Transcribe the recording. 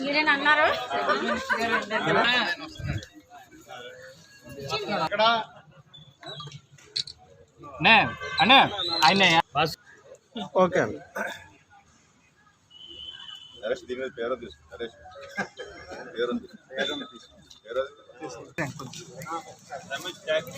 మీరేనా అన్నారు అనే అనే ఆయన. ఓకే నరేష్ దీని మీద పేరు తీసు నరేష్. పేరు పేరు రమేష్ ట్యాగ్